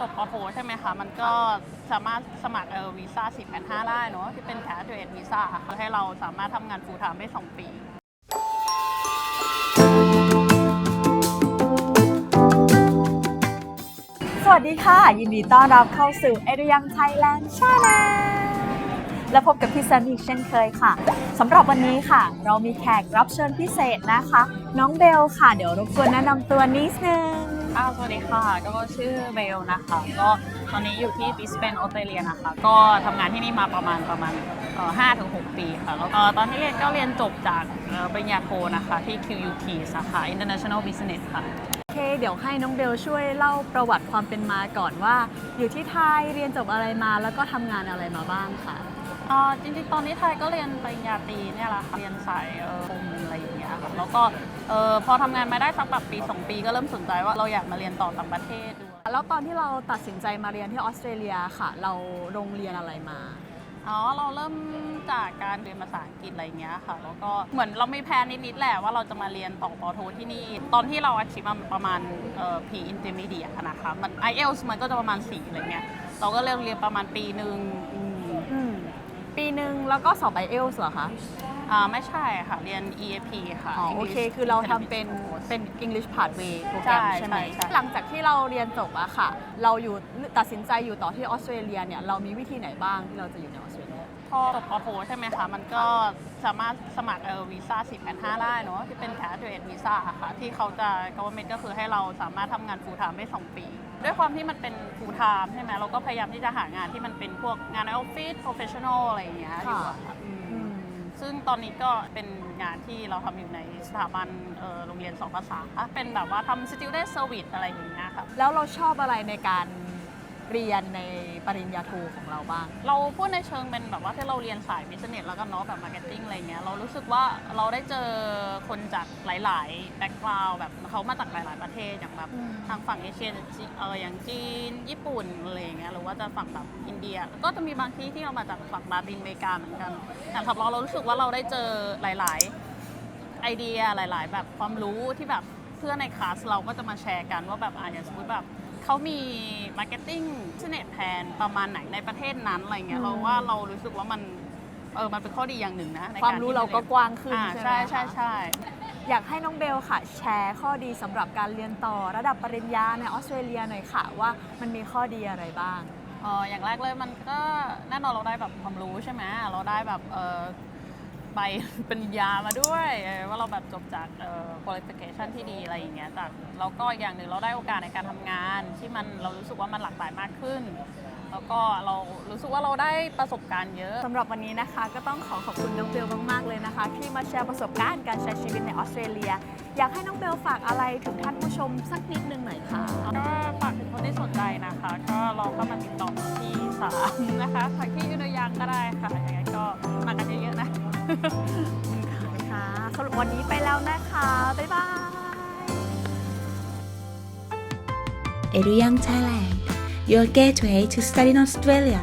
จบปอโทใช่ไหมคะ มันก็สามารถสมัครเออวีซ่า485 ได้เนอะที่เป็น graduate visa ค่ะให้เราสามารถทำงาน full time ได้ 2 ปี สวัสดีค่ะ ยินดีต้อนรับเข้าสู่เอเรียงไทยแลนด์ชาแนลและพบกับพี่แซมอีกเช่นเคยค่ะสำหรับวันนี้ค่ะ เรามีแขกรับเชิญพิเศษนะคะ น้องเบลค่ะ เดี๋ยวรบกวนแนะนำตัวนิดนึง อ้าวสวัสดีค่ะ ก็ชื่อเบลนะคะ ก็ตอนนี้อยู่ที่บิสเบนออสเตรเลียนะคะ ก็ทำงานที่นี่มาประมาณประมาณห้าถึงหกปีค่ะ แล้วก็ตอนที่เรียนก็เรียนจบจากปริญญาโทนะคะที่ QUT สาขา International Business ค่ะโอเคเดี๋ยวให้น้องเบลช่วยเล่าประวัติความเป็นมาก่อนว่า อยู่ที่ไทยเรียนจบอะไรมาแล้วก็ทำงานอะไรมาบ้างค่ะ อ่อจริงๆ ตอนนี้ไทยก็เรียนปริญญาตรีเนี่ยแหละค่ะเรียนสายเอ่อคมอะไรอย่างเงี้ยค่ะแล้วก็เอ่อพอทำงานมาได้สักแบบปี 2 ปีก็เริ่มสนใจว่าเราอยากมาเรียนต่อต่างประเทศดูแล้วตอนที่เราตัดสินใจมาเรียนที่ออสเตรเลียค่ะ เราโรงเรียนอะไรมา อ๋อเราเริ่มจากการเรียนภาษาอังกฤษอะไรอย่างเงี้ยค่ะ แล้วก็เหมือนเรามีแพลนนิดๆแหละว่าเราจะมาเรียนต่อปอโทที่นี่ ตอนที่เราอาชีพมันประมาณเอ่อ P intermediate อะนะคะมัน IELTS มันก็จะประมาณ4อะไรเงี้ยเราก็เรียนเรียนประมาณปีหนึ่งอืมอืม ปีหนึ่งแล้วก็สอบไอเอลส์เหรอคะ อ่าไม่ใช่ค่ะ เรียน EAP ค่ะ อ๋อโอ English เค คือเราทำเป็น Intermediate Course เป็น English Pathway โปรแกรมใช่ใช่ไหม ใช่ใช่ หลังจากที่เราเรียนจบอะค่ะ เราอยู่ตัดสินใจอยู่ต่อที่ออสเตรเลียเนี่ย เรามีวิธีไหนบ้างที่เราจะอยู่ในออสเตรเลีย พอจบปอโทใช่ไหมคะ มันก็สามารถสมัครเออวีซ่า485ได้เนอะที่เป็น graduate visa อะค่ะ ที่เขาจะ government ก็คือให้เราสามารถทำงาน full time ได้ 2 ปี ด้วยความที่มันเป็น full time ใช่ไหมเราก็พยายามที่จะหางานที่มันเป็นพวกงานในออฟฟิศ professional อะไรอย่างเงี้ยอยู่อะค่ะอืมซึ่งตอนนี้ก็เป็นงานที่เราทำอยู่ในสถาบันเอ่อโรงเรียนสองภาษา เป็นแบบว่าทำ student service อะไรอย่างเงี้ยค่ะ แล้วเราชอบอะไรในการ เรียนในปริญญาโทของเราบ้าง เราพูดในเชิงเป็นแบบว่าที่เราเรียนสายบิสเนสแล้วก็เนาะแบบมาร์เก็ตติ้งอะไรเงี้ยเรารู้สึกว่าเราได้เจอคนจากหลาย ๆ แบ็กกราวด์แบบเขามาจากหลาย ๆ ประเทศอย่างแบบอืมทางฝั่งเอเชียจีเอออย่างจีน ญี่ปุ่นอะไรอย่างเงี้ยหรือว่าจะฝั่งแบบอินเดีย ก็จะมีบางที่ที่เรามาจากฝั่งลาตินอเมริกาเหมือนกันแต่สำหรับเราเรารู้สึกว่าเราได้เจอหลาย ๆ ไอเดียหลาย ๆ แบบความรู้ที่แบบเพื่อนในคลาสเราก็จะมาแชร์กันว่าแบบอะอย่างสมมติแบบ เขามีมาร์เก็ตติ้งชเน็ตแพนประมาณไหนในประเทศนั้นอะไรเงี้ยอืมเราว่าเรารู้สึกว่ามันเออมันเป็นข้อดีอย่างหนึ่งนะในความรู้ที่เราก็กว้างขึ้นอ่าใช่ไหมใช่ใช่คะใช่อยากให้น้องเบลค่ะ แชร์ข้อดีสำหรับการเรียนต่อระดับปริญญาในออสเตรเลียหน่อยค่ะ ว่ามันมีข้อดีอะไรบ้างเอออย่างแรกเลยมันก็แน่นอนเราได้แบบความรู้ใช่ไหมเราได้แบบเออ ใบ ปริญญามาด้วยเออว่าเราแบบจบจากเอ่อ qualification ที่ดีอะไรอย่างเงี้ยจากแล้วก็อย่างหนึ่งเราได้โอกาสในการทำงาน ที่มันเรารู้สึกว่ามันหลากหลายมากขึ้น แล้วก็เรารู้สึกว่าเราได้ประสบการณ์เยอะ สำหรับวันนี้นะคะก็ต้องขอขอบคุณน้องเบลมากๆเลยนะคะ ที่มาแชร์ประสบการณ์การใช้ชีวิตในออสเตรเลีย อยากให้น้องเบลฝากอะไรถึงท่านผู้ชมสักนิดนึงหน่อยค่ะ ก็ฝากถึงคนที่สนใจนะคะ ก็ลองเข้ามาติดต่อที่สามนะคะถักที่ยุนยางก็ได้ค่ะยังไงก็มากันเยอะๆนะ ค่ะสำหรับวันนี้ไปแล้วนะคะ บ๊ายบาย Eruyang Thailand, your gateway to study in Australia.